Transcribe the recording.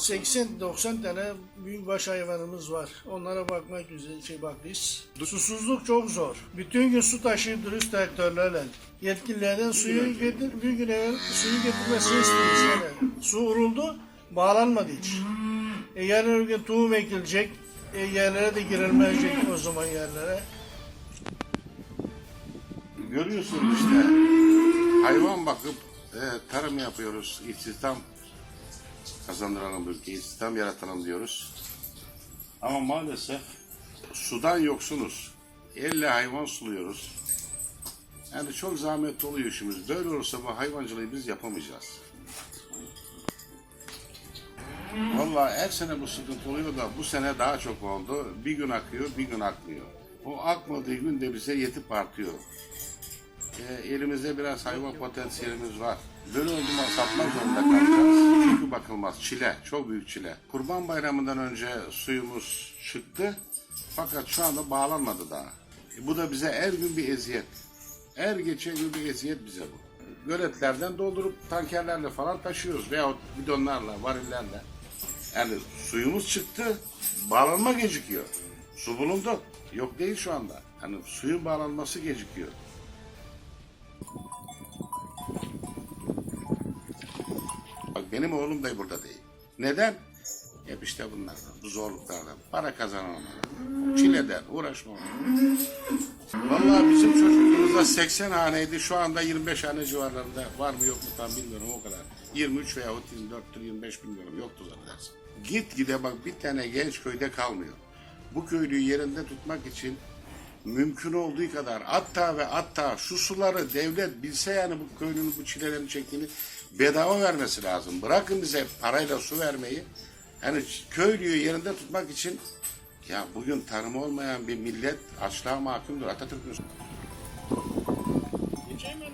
80-90 tane büyükbaş hayvanımız var. Onlara bakmak üzere şey bak biz. Susuzluk çok zor. Bütün gün su taşıyıp traktörlerle. Yetkililerden suyu getir, bir gün evvel suyu getirmesini. Yani. Su vuruldu, bağlanmadı hiç. E yarın öbür gün tohum ekilecek. E yerlere de girilmeyecek o zaman yerlere. Görüyorsunuz işte hayvan bakıp e, tarım yapıyoruz, istihdam kazandıralım ülkeyi, istihdam yaratalım diyoruz. Ama maalesef sudan yoksunuz. Elle hayvan suluyoruz. Yani çok zahmetli oluyor işimiz. Böyle olursa bu hayvancılığı biz yapamayacağız. Vallahi her sene bu sıkıntı oluyor da bu sene daha çok oldu. Bir gün akıyor, bir gün akmıyor. O akmadığı gün de bize yetip artıyor. E, elimizde biraz hayvan potansiyelimiz var. Böyle olduğunda satmak zorunda kalacağız. Çünkü bakılmaz. Çile, çok büyük çile. Kurban bayramından önce suyumuz çıktı. Fakat şu anda bağlanmadı daha. E, bu da bize her gün bir eziyet. Her geçen gün bir eziyet bize bu. Göletlerden doldurup tankerlerle falan taşıyoruz. Veyahut bidonlarla, varillerle. Yani suyumuz çıktı, bağlanma gecikiyor. Su bulundu. Yok değil şu anda. Hani suyun bağlanması gecikiyor. Bak benim oğlum da burada değil. Neden? Hep işte bunlardan, bu zorluklardan. Para kazanamadan, çileden, uğraşmadan. Vallahi bizim çocukluğumuzda 80 haneydi. Şu anda 25 hane civarlarında. Var mı yok mu tam bilmiyorum o kadar. 23 veya 24'tür 25 bilmiyorum. Yoktu zannedersin. Git gide bak bir tane genç köyde kalmıyor. Bu köylüyü yerinde tutmak için mümkün olduğu kadar hatta ve hatta şu suları devlet bilse yani bu köylünün bu çilelerini çektiğini bedava vermesi lazım. Bırakın bize parayla su vermeyi. Yani köylüyü yerinde tutmak için ya bugün tarım olmayan bir millet açlığa mahkumdur Atatürk'ün. Geçemiyor